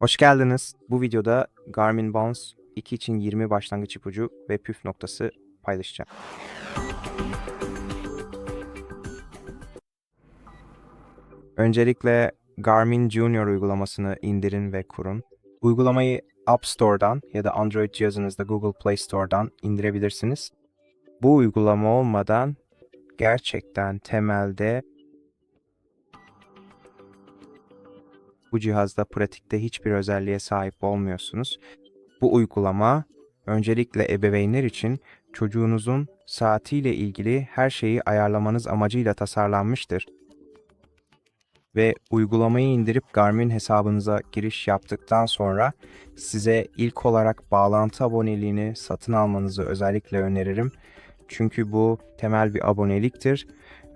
Hoş geldiniz. Bu videoda Garmin Bounce 2 için 20 başlangıç ipucu ve püf noktası paylaşacağım. Öncelikle Garmin Junior uygulamasını indirin ve kurun. Uygulamayı App Store'dan ya da Android cihazınızda Google Play Store'dan indirebilirsiniz. Bu uygulama olmadan gerçekten temelde bu cihazda pratikte hiçbir özelliğe sahip olmuyorsunuz. Bu uygulama öncelikle ebeveynler için çocuğunuzun saatiyle ilgili her şeyi ayarlamanız amacıyla tasarlanmıştır. Ve uygulamayı indirip Garmin hesabınıza giriş yaptıktan sonra size ilk olarak bağlantı aboneliğini satın almanızı özellikle öneririm. Çünkü bu temel bir aboneliktir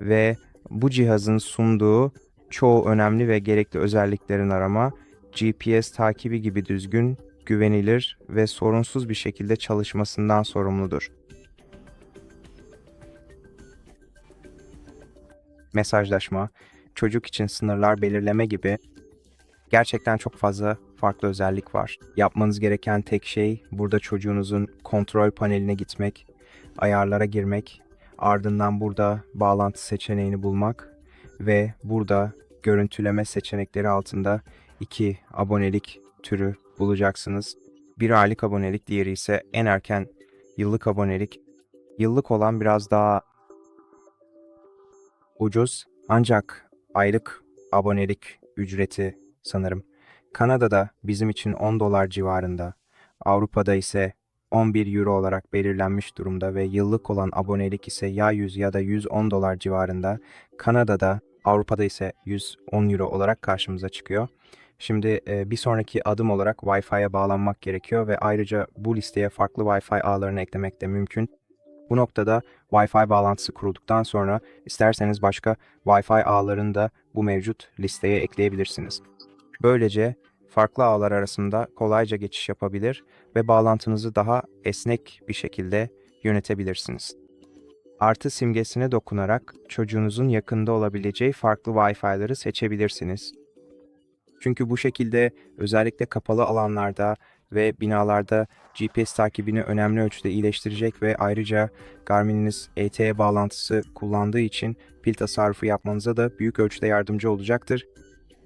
ve bu cihazın sunduğu çoğu önemli ve gerekli özelliklerin arama, GPS takibi gibi düzgün, güvenilir ve sorunsuz bir şekilde çalışmasından sorumludur. Mesajlaşma, çocuk için sınırlar belirleme gibi gerçekten çok fazla farklı özellik var. Yapmanız gereken tek şey burada çocuğunuzun kontrol paneline gitmek, ayarlara girmek, ardından burada bağlantı seçeneğini bulmak ve burada görüntüleme seçenekleri altında iki abonelik türü bulacaksınız. Bir aylık abonelik, diğeri ise en erken yıllık abonelik. Yıllık olan biraz daha ucuz ancak aylık abonelik ücreti sanırım. Kanada'da bizim için 10 dolar civarında, Avrupa'da ise 11 euro olarak belirlenmiş durumda ve yıllık olan abonelik ise ya 100 ya da 110 dolar civarında. Kanada'da, Avrupa'da ise 110 euro olarak karşımıza çıkıyor. Şimdi e, bir sonraki adım olarak Wi-Fi'ye bağlanmak gerekiyor ve ayrıca bu listeye farklı Wi-Fi ağlarını eklemek de mümkün. Bu noktada Wi-Fi bağlantısı kurulduktan sonra isterseniz başka Wi-Fi ağlarını da bu mevcut listeye ekleyebilirsiniz. Böylece farklı ağlar arasında kolayca geçiş yapabilir ve bağlantınızı daha esnek bir şekilde yönetebilirsiniz. Artı simgesine dokunarak çocuğunuzun yakında olabileceği farklı Wi-Fi'ları seçebilirsiniz. Çünkü bu şekilde özellikle kapalı alanlarda ve binalarda GPS takibini önemli ölçüde iyileştirecek ve ayrıca Garmin'iniz ETE bağlantısı kullandığı için pil tasarrufu yapmanıza da büyük ölçüde yardımcı olacaktır.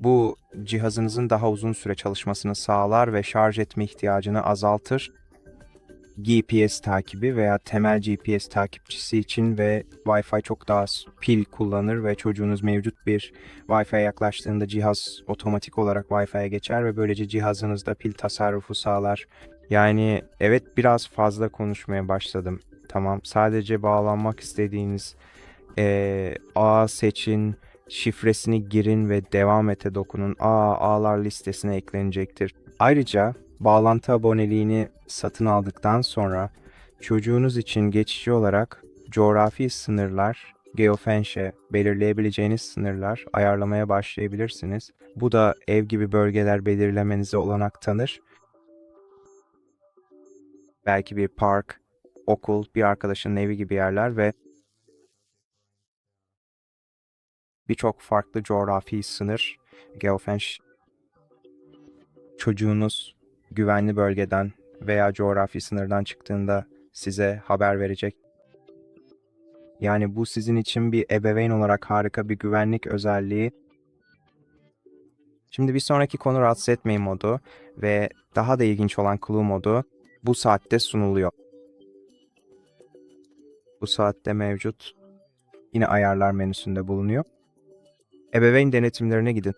Bu cihazınızın daha uzun süre çalışmasını sağlar ve şarj etme ihtiyacını azaltır. GPS takibi veya temel GPS takipçisi için ve Wi-Fi çok daha az pil kullanır ve çocuğunuz mevcut bir Wi-Fi'ye yaklaştığında cihaz otomatik olarak Wi-Fi'ye geçer ve böylece cihazınızda pil tasarrufu sağlar. Yani evet biraz fazla konuşmaya başladım. Tamam sadece bağlanmak istediğiniz eee ağ seçin, şifresini girin ve devam ete dokunun. Aa ağlar listesine eklenecektir. Ayrıca bağlantı aboneliğini satın aldıktan sonra çocuğunuz için geçici olarak coğrafi sınırlar, geofence belirleyebileceğiniz sınırlar ayarlamaya başlayabilirsiniz. Bu da ev gibi bölgeler belirlemenize olanak tanır. Belki bir park, okul, bir arkadaşın evi gibi yerler ve birçok farklı coğrafi sınır, geofence çocuğunuz güvenli bölgeden veya coğrafi sınırdan çıktığında size haber verecek. Yani bu sizin için bir ebeveyn olarak harika bir güvenlik özelliği. Şimdi bir sonraki konu rahatsız etmeyin modu ve daha da ilginç olan Clue modu bu saatte sunuluyor. Bu saatte mevcut. Yine ayarlar menüsünde bulunuyor. Ebeveyn denetimlerine gidin.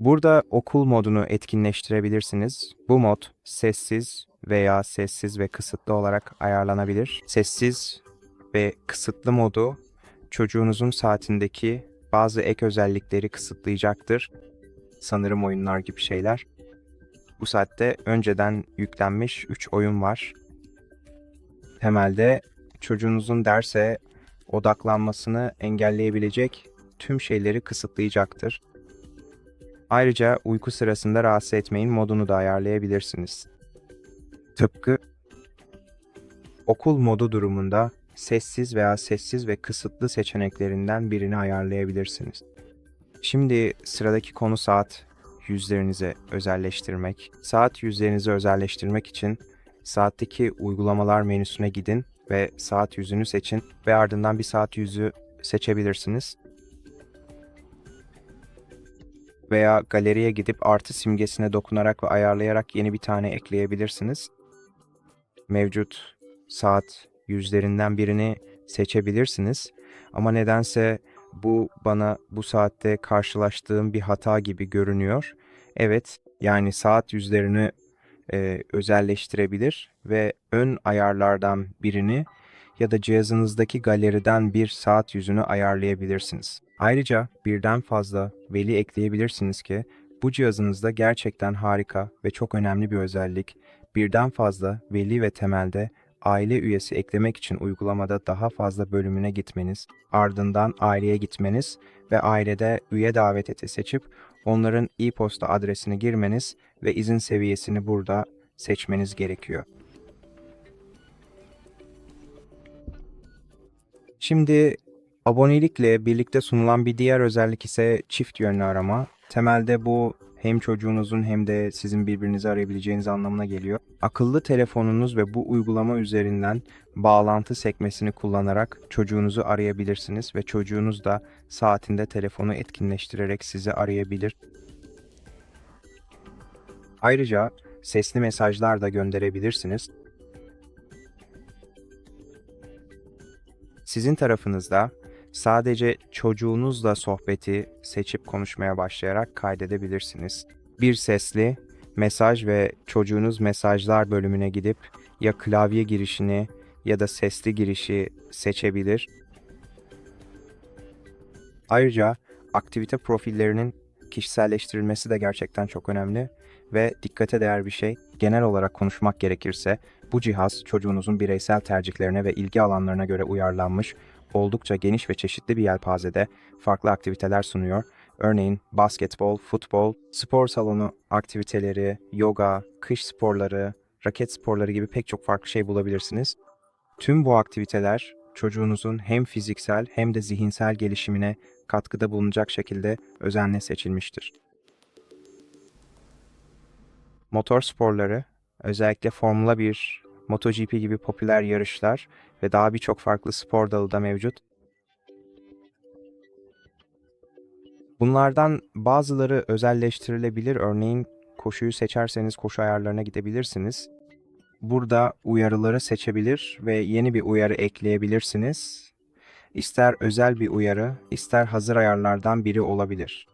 Burada okul modunu etkinleştirebilirsiniz. Bu mod sessiz veya sessiz ve kısıtlı olarak ayarlanabilir. Sessiz ve kısıtlı modu çocuğunuzun saatindeki bazı ek özellikleri kısıtlayacaktır. Sanırım oyunlar gibi şeyler. Bu saatte önceden yüklenmiş 3 oyun var. Temelde çocuğunuzun derse odaklanmasını engelleyebilecek tüm şeyleri kısıtlayacaktır. Ayrıca uyku sırasında rahatsız etmeyin modunu da ayarlayabilirsiniz. Tıpkı okul modu durumunda sessiz veya sessiz ve kısıtlı seçeneklerinden birini ayarlayabilirsiniz. Şimdi sıradaki konu saat. yüzlerinizi özelleştirmek. Saat yüzlerinizi özelleştirmek için saatteki uygulamalar menüsüne gidin ve saat yüzünü seçin ve ardından bir saat yüzü seçebilirsiniz. Veya galeriye gidip artı simgesine dokunarak ve ayarlayarak yeni bir tane ekleyebilirsiniz. Mevcut saat yüzlerinden birini seçebilirsiniz. Ama nedense bu bana bu saatte karşılaştığım bir hata gibi görünüyor. Evet, yani saat yüzlerini e, özelleştirebilir ve ön ayarlardan birini ya da cihazınızdaki galeriden bir saat yüzünü ayarlayabilirsiniz. Ayrıca birden fazla veli ekleyebilirsiniz ki bu cihazınızda gerçekten harika ve çok önemli bir özellik. Birden fazla veli ve temelde aile üyesi eklemek için uygulamada daha fazla bölümüne gitmeniz, ardından aileye gitmeniz ve ailede üye davet eti seçip onların e-posta adresini girmeniz ve izin seviyesini burada seçmeniz gerekiyor. Şimdi abonelikle birlikte sunulan bir diğer özellik ise çift yönlü arama. Temelde bu hem çocuğunuzun hem de sizin birbirinizi arayabileceğiniz anlamına geliyor. Akıllı telefonunuz ve bu uygulama üzerinden bağlantı sekmesini kullanarak çocuğunuzu arayabilirsiniz ve çocuğunuz da saatinde telefonu etkinleştirerek sizi arayabilir. Ayrıca sesli mesajlar da gönderebilirsiniz. Sizin tarafınızda sadece çocuğunuzla sohbeti seçip konuşmaya başlayarak kaydedebilirsiniz. Bir sesli mesaj ve çocuğunuz mesajlar bölümüne gidip ya klavye girişini ya da sesli girişi seçebilir. Ayrıca aktivite profillerinin kişiselleştirilmesi de gerçekten çok önemli ve dikkate değer bir şey. Genel olarak konuşmak gerekirse bu cihaz çocuğunuzun bireysel tercihlerine ve ilgi alanlarına göre uyarlanmış oldukça geniş ve çeşitli bir yelpazede farklı aktiviteler sunuyor. Örneğin basketbol, futbol, spor salonu aktiviteleri, yoga, kış sporları, raket sporları gibi pek çok farklı şey bulabilirsiniz. Tüm bu aktiviteler çocuğunuzun hem fiziksel hem de zihinsel gelişimine katkıda bulunacak şekilde özenle seçilmiştir. Motor sporları, özellikle Formula 1, MotoGP gibi popüler yarışlar ve daha birçok farklı spor dalı da mevcut. Bunlardan bazıları özelleştirilebilir. Örneğin koşuyu seçerseniz koşu ayarlarına gidebilirsiniz. Burada uyarıları seçebilir ve yeni bir uyarı ekleyebilirsiniz. İster özel bir uyarı, ister hazır ayarlardan biri olabilir.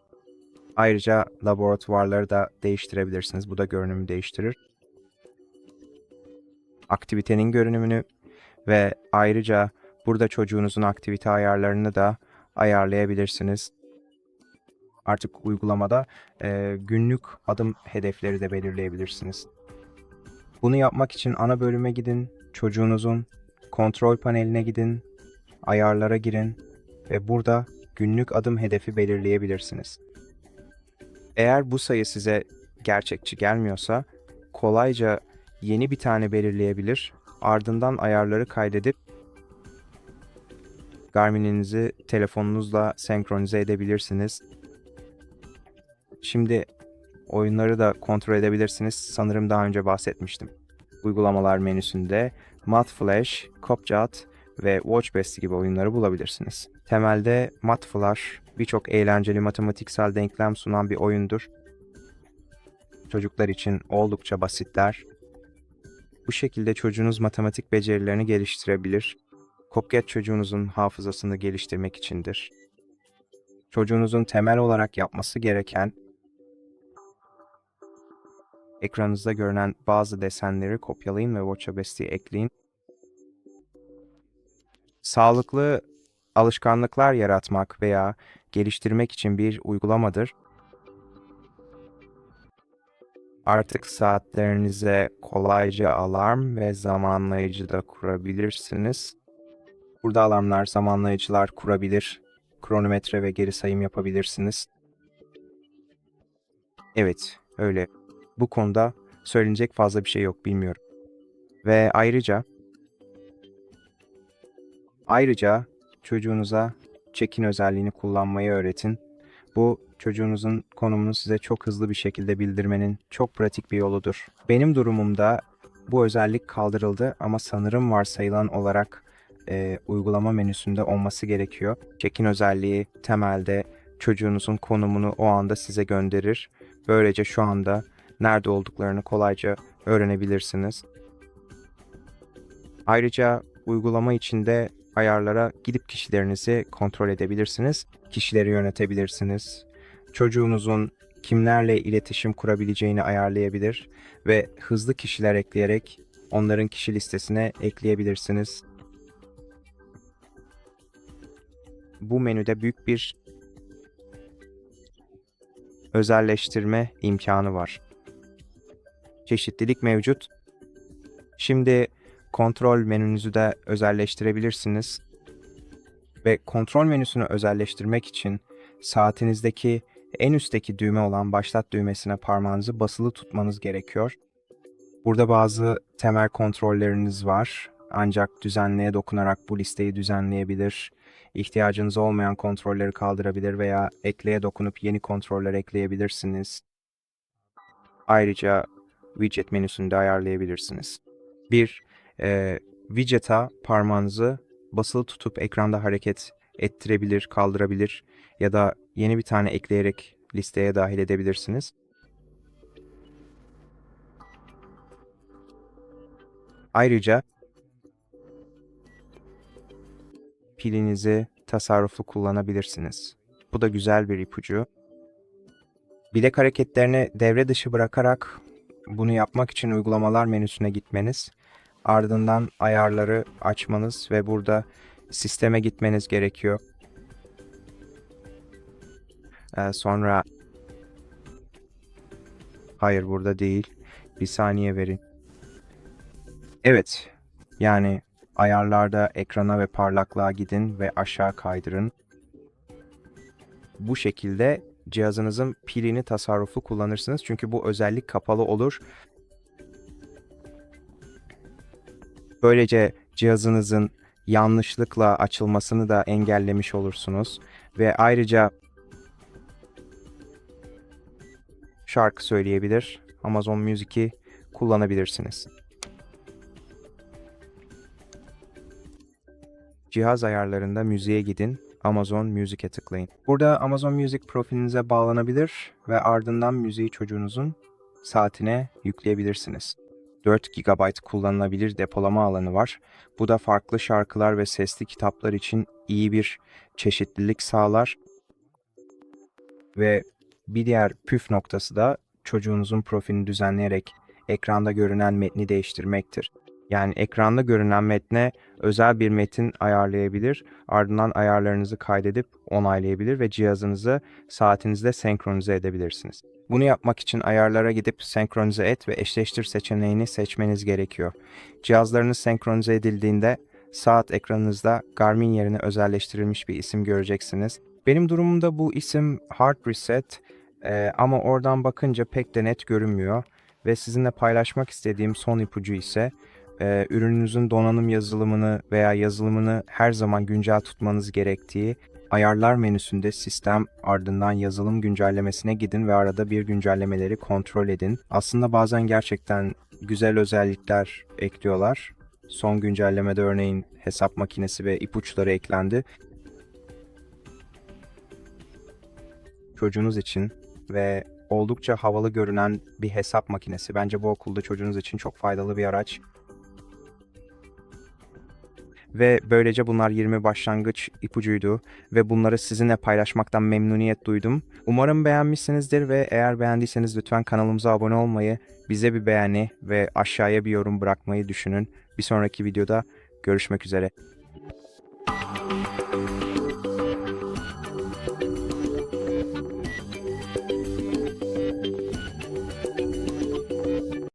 Ayrıca laboratuvarları da değiştirebilirsiniz. Bu da görünümü değiştirir. Aktivitenin görünümünü ve ayrıca burada çocuğunuzun aktivite ayarlarını da ayarlayabilirsiniz. Artık uygulamada e, günlük adım hedefleri de belirleyebilirsiniz. Bunu yapmak için ana bölüme gidin, çocuğunuzun kontrol paneline gidin, ayarlara girin ve burada günlük adım hedefi belirleyebilirsiniz. Eğer bu sayı size gerçekçi gelmiyorsa kolayca yeni bir tane belirleyebilir, ardından ayarları kaydedip Garmin'inizi telefonunuzla senkronize edebilirsiniz. Şimdi oyunları da kontrol edebilirsiniz. Sanırım daha önce bahsetmiştim. Uygulamalar menüsünde Matflash, Copjot ve Watchbest gibi oyunları bulabilirsiniz. Temelde Matflash birçok eğlenceli matematiksel denklem sunan bir oyundur. Çocuklar için oldukça basitler. Bu şekilde çocuğunuz matematik becerilerini geliştirebilir. Copget çocuğunuzun hafızasını geliştirmek içindir. Çocuğunuzun temel olarak yapması gereken ekranınızda görünen bazı desenleri kopyalayın ve Watchabest'i ekleyin. Sağlıklı alışkanlıklar yaratmak veya geliştirmek için bir uygulamadır. Artık saatlerinize kolayca alarm ve zamanlayıcı da kurabilirsiniz. Burada alarmlar, zamanlayıcılar kurabilir, kronometre ve geri sayım yapabilirsiniz. Evet, öyle. Bu konuda söylenecek fazla bir şey yok bilmiyorum. Ve ayrıca ayrıca çocuğunuza check-in özelliğini kullanmayı öğretin. Bu çocuğunuzun konumunu size çok hızlı bir şekilde bildirmenin çok pratik bir yoludur. Benim durumumda bu özellik kaldırıldı ama sanırım varsayılan olarak e, uygulama menüsünde olması gerekiyor. Check-in özelliği temelde çocuğunuzun konumunu o anda size gönderir. Böylece şu anda nerede olduklarını kolayca öğrenebilirsiniz. Ayrıca uygulama içinde ayarlara gidip kişilerinizi kontrol edebilirsiniz. Kişileri yönetebilirsiniz. Çocuğunuzun kimlerle iletişim kurabileceğini ayarlayabilir ve hızlı kişiler ekleyerek onların kişi listesine ekleyebilirsiniz. Bu menüde büyük bir özelleştirme imkanı var. Çeşitlilik mevcut. Şimdi kontrol menünüzü de özelleştirebilirsiniz. Ve kontrol menüsünü özelleştirmek için saatinizdeki en üstteki düğme olan başlat düğmesine parmağınızı basılı tutmanız gerekiyor. Burada bazı temel kontrolleriniz var. Ancak düzenleye dokunarak bu listeyi düzenleyebilir. İhtiyacınız olmayan kontrolleri kaldırabilir veya ekleye dokunup yeni kontroller ekleyebilirsiniz. Ayrıca widget menüsünü de ayarlayabilirsiniz. Bir, e, widget'a parmağınızı basılı tutup ekranda hareket ettirebilir, kaldırabilir ya da yeni bir tane ekleyerek listeye dahil edebilirsiniz. Ayrıca pilinizi tasarruflu kullanabilirsiniz. Bu da güzel bir ipucu. Bilek hareketlerini devre dışı bırakarak bunu yapmak için uygulamalar menüsüne gitmeniz, ardından ayarları açmanız ve burada sisteme gitmeniz gerekiyor. Ee, sonra hayır burada değil. Bir saniye verin. Evet. Yani ayarlarda ekrana ve parlaklığa gidin ve aşağı kaydırın. Bu şekilde cihazınızın pilini tasarruflu kullanırsınız. Çünkü bu özellik kapalı olur. Böylece cihazınızın yanlışlıkla açılmasını da engellemiş olursunuz. Ve ayrıca şarkı söyleyebilir, Amazon Music'i kullanabilirsiniz. Cihaz ayarlarında müziğe gidin, Amazon Music'e tıklayın. Burada Amazon Music profilinize bağlanabilir ve ardından müziği çocuğunuzun saatine yükleyebilirsiniz. 4 GB kullanılabilir depolama alanı var. Bu da farklı şarkılar ve sesli kitaplar için iyi bir çeşitlilik sağlar. Ve bir diğer püf noktası da çocuğunuzun profilini düzenleyerek ekranda görünen metni değiştirmektir. Yani ekranda görünen metne özel bir metin ayarlayabilir, ardından ayarlarınızı kaydedip onaylayabilir ve cihazınızı saatinizde senkronize edebilirsiniz. Bunu yapmak için ayarlara gidip senkronize et ve eşleştir seçeneğini seçmeniz gerekiyor. Cihazlarınız senkronize edildiğinde saat ekranınızda Garmin yerine özelleştirilmiş bir isim göreceksiniz. Benim durumumda bu isim Hard Reset e, ama oradan bakınca pek de net görünmüyor ve sizinle paylaşmak istediğim son ipucu ise e, ürününüzün donanım yazılımını veya yazılımını her zaman güncel tutmanız gerektiği ayarlar menüsünde sistem ardından yazılım güncellemesine gidin ve arada bir güncellemeleri kontrol edin. Aslında bazen gerçekten güzel özellikler ekliyorlar. Son güncellemede örneğin hesap makinesi ve ipuçları eklendi. Çocuğunuz için ve oldukça havalı görünen bir hesap makinesi. Bence bu okulda çocuğunuz için çok faydalı bir araç. Ve böylece bunlar 20 başlangıç ipucuydu ve bunları sizinle paylaşmaktan memnuniyet duydum. Umarım beğenmişsinizdir ve eğer beğendiyseniz lütfen kanalımıza abone olmayı, bize bir beğeni ve aşağıya bir yorum bırakmayı düşünün. Bir sonraki videoda görüşmek üzere.